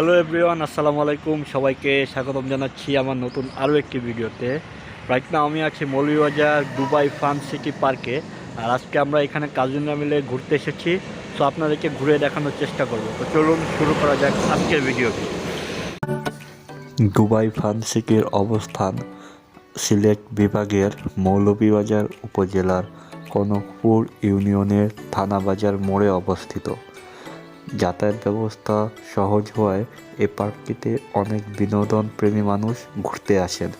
Hello everyone, আসসালামু আলাইকুম। সবাইকে স্বাগতম জানাচ্ছি আমার নতুন আরও একটি ভিডিওতে। রাইট না আমি আছি মৌলভীবাজার দুবাই ফার্ম সিটি পার্কে। আর আজকে আমরা এখানে কাজিনরা মিলে ঘুরতে এসেছি। তো আপনাদেরকে ঘুরে দেখানোর চেষ্টা করব। তো চলুন শুরু করা যাক আজকের ভিডিওটি। দুবাই ফার্ম সিটির অবস্থান সিলেট বিভাগের মৌলভীবাজার উপজেলার কনকপুর ইউনিয়নের থানাবাজার মোড়ে অবস্থিত। যাতায়াত ব্যবস্থা সহজ হওয়ায় এ পার্কটিতে অনেক বিনোদন প্রেমী মানুষ ঘুরতে আসেন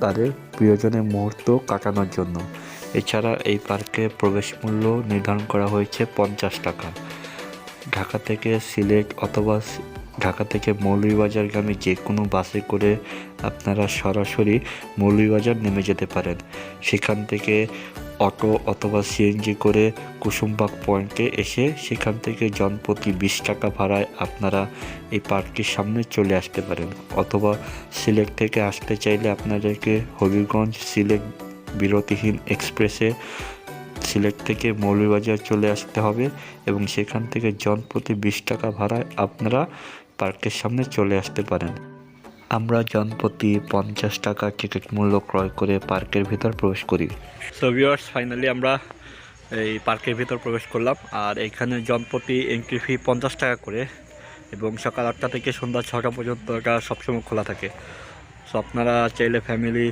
তাদের প্রিয়জনের মুহূর্ত কাটানোর জন্য। এছাড়া এই পার্কে প্রবেশ মূল্য নির্ধারণ করা হয়েছে পঞ্চাশ টাকা। ঢাকা থেকে সিলেট অথবা ঢাকা থেকে মৌলভীবাজারগামী যে কোনো বাসে করে আপনারা সরাসরি মৌলভীবাজার নেমে যেতে পারেন। সেখান থেকে অটো অথবা সিএনজি করে কুসুমবাগ পয়েন্টে এসে সেখান থেকে জনপ্রতি বিশ টাকা ভাড়ায় আপনারা এই পার্কটির সামনে চলে আসতে পারেন। অথবা সিলেট থেকে আসতে চাইলে আপনাদেরকে হবিগঞ্জ সিলেট বিরতিহীন এক্সপ্রেসে সিলেট থেকে মৌলভীবাজার চলে আসতে হবে এবং সেখান থেকে জনপ্রতি বিশ টাকা ভাড়ায় আপনারা পার্কের সামনে চলে আসতে পারেন। আমরা জনপ্রতি পঞ্চাশ টাকা টিকিট মূল্য ক্রয় করে পার্কের ভিতর প্রবেশ করি। সো ফাইনালি আমরা এই পার্কের ভিতর প্রবেশ করলাম। আর এখানে জনপ্রতি এন্ট্রি ফি পঞ্চাশ টাকা করে এবং সকাল আটটা থেকে সন্ধ্যা ছটা পর্যন্ত এটা সবসময় খোলা থাকে। সো আপনারা চাইলে ফ্যামিলি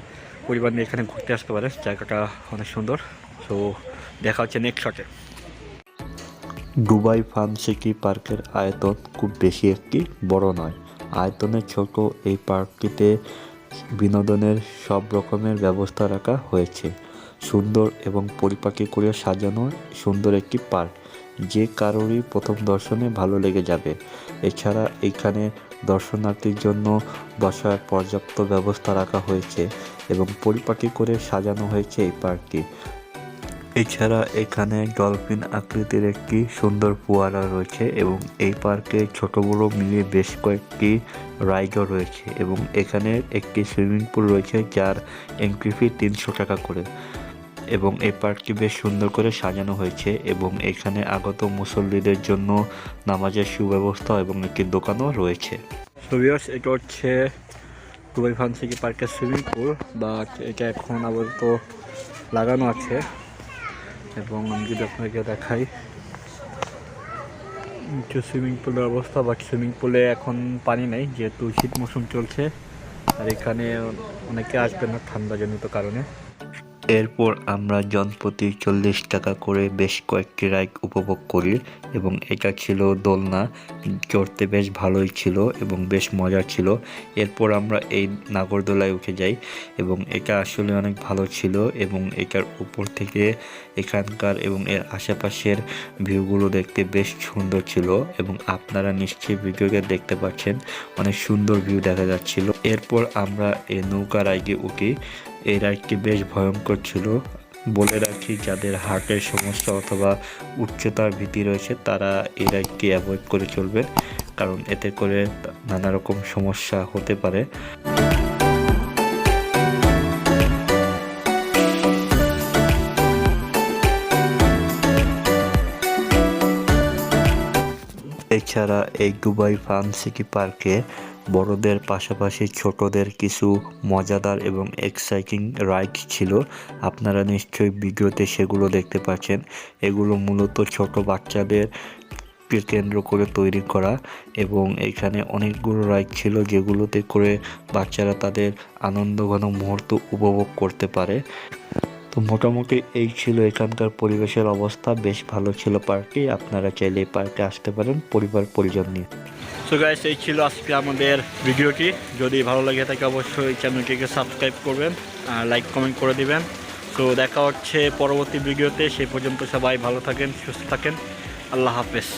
পরিবার নিয়ে এখানে ঘুরতে আসতে পারেন। জায়গাটা অনেক সুন্দর। সো দেখা হচ্ছে নেক্সট শটে দুবাই ফার্ম সিটি পার্কের আয়তন খুব বেশি একটি বড় নয়। আয়তনে ছোট এই পার্কটিতে বিনোদনের সব রকমের ব্যবস্থা রাখা হয়েছে। সুন্দর এবং পরিপাটি করে সাজানো সুন্দর একটি পার্ক, যে কারোরই প্রথম দর্শনে ভালো লেগে যাবে। এছাড়া এখানে দর্শনার্থীর জন্য বসার পর্যাপ্ত ব্যবস্থা রাখা হয়েছে এবং পরিপাটি করে সাজানো হয়েছে এই পার্কটি। এছাড়া এখানে ডলফিন আকৃতির একটি সুন্দর ফোয়ারা রয়েছে এবং এই পার্কে ছোট বড় মিলিয়ে বেশ কয়েকটি রাইডও রয়েছে এবং এখানে একটি সুইমিং পুল রয়েছে যার এন্ট্রি ফি তিনশো টাকা করে। এবং এই পার্কটি বেশ সুন্দর করে সাজানো হয়েছে এবং এখানে আগত মুসল্লিদের জন্য নামাজের সুব্যবস্থা এবং একটি দোকানও রয়েছে। এটা হচ্ছে দুবাই ফান্সিকি পার্কের সুইমিং পুল বাট এটা এখন আপাতত লাগানো আছে। এবং আমি যদি আপনাকে দেখাই যে সুইমিং পুলের অবস্থা বাট সুইমিং পুলে এখন পানি নেই, যেহেতু শীত মৌসুম চলছে। আর এখানে অনেকে আসবে না ঠান্ডাজনিত কারণে। এরপর আমরা জনপ্রতি চল্লিশ টাকা করে বেশ কয়েকটি রাইড উপভোগ করি এবং এটা ছিল দোলনা। চড়তে বেশ ভালোই ছিল এবং বেশ মজার ছিল। এরপর আমরা এই নাগরদোলায় উঠে যাই এবং এটা আসলে অনেক ভালো ছিল এবং এটার উপর থেকে এখানকার এবং এর আশেপাশের ভিউগুলো দেখতে বেশ সুন্দর ছিল এবং আপনারা নিশ্চয়ই ভিডিওতে দেখতে পাচ্ছেন, অনেক সুন্দর ভিউ দেখা যাচ্ছিল। এরপর আমরা এই নৌকা রাইডে উঠি। এই রাইডটি বেশ ভয়ঙ্কর ছিল। বলে রাখি, যাদের হার্টের সমস্যা অথবা উচ্চতার ভীতি রয়েছে, তারা এই রাইডটি অ্যাভয়েড করে চলবেন কারণ এতে করে নানা রকম সমস্যা হতে পারে। এছাড়া এই দুবাই ফার্ম সিটি পার্কে বড়দের পাশাপাশি ছোটদের কিছু মজাদার এবং এক্সাইটিং রাইড ছিল। আপনারা নিশ্চয়ই ভিডিওতে সেগুলো দেখতে পাচ্ছেন। এগুলো মূলত ছোট বাচ্চাদের কেন্দ্র করে তৈরি করা এবং এখানে অনেকগুলো রাইড ছিল যেগুলোতে করে বাচ্চারা তাদের আনন্দঘন মুহূর্ত উপভোগ করতে পারে। তো মোটামুটি এই ছিল এখানকার পরিবেশের অবস্থা। বেশ ভালো ছিল পার্কটি। আপনারা চাইলে এই পার্কে আসতে পারেন পরিবার পরিজন নিয়ে। সো গাইস এই ছিল আজকে আমাদের ভিডিওটি। যদি ভালো লাগে থাকে অবশ্যই চ্যানেলটিকে সাবস্ক্রাইব করবেন, আর লাইক, কমেন্ট করে দিবেন। সো দেখা হচ্ছে পরবর্তী ভিডিওতে। সেই পর্যন্ত সবাই ভালো থাকেন, সুস্থ থাকেন। আল্লাহ হাফেজ।